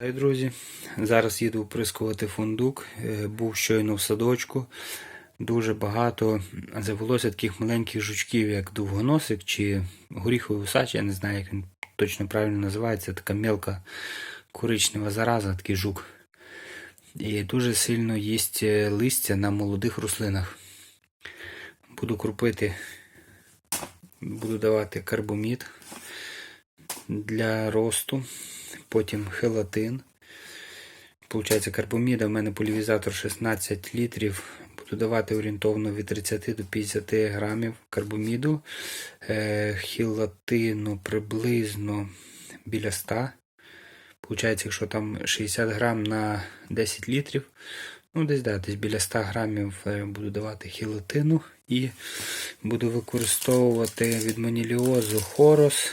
Друзі, зараз їду вприскувати фундук. Е, Був щойно в садочку. Дуже багато завелося таких маленьких жучків, як довгоносик чи горіховий усач, я не знаю, як він точно правильно називається. Така мелка коричнева зараза, такий жук. І дуже сильно їсть е, листя на молодих рослинах. Буду крупити, буду давати карбомід для росту, потім хелатин. Получається карбоміда, в мене полівізатор 16 літрів. Буду давати орієнтовно від 30 до 50 грамів карбоміду. Е, хелатину приблизно біля 100. Получається, якщо там 60 грам на 10 літрів, ну десь да, десь біля 100 грамів е, буду давати хелатину і буду використовувати від маніліозу хорос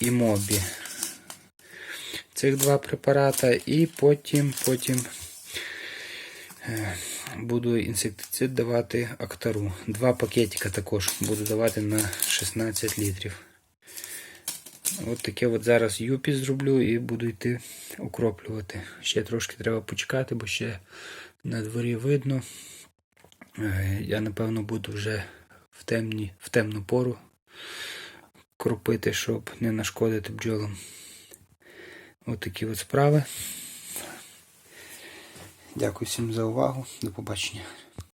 і мобі. Цих два препарата, і потім, потім е, буду інсектицид давати актару. Два пакетика також буду давати на 16 літрів. От таке от зараз юпі зроблю і буду йти укроплювати. Ще трошки треба почекати, бо ще на дворі видно. Е, Я напевно буду вже в, темні, в темну пору кропити, щоб не нашкодити бджолам. От такі от справи. Дякую всім за увагу. До побачення.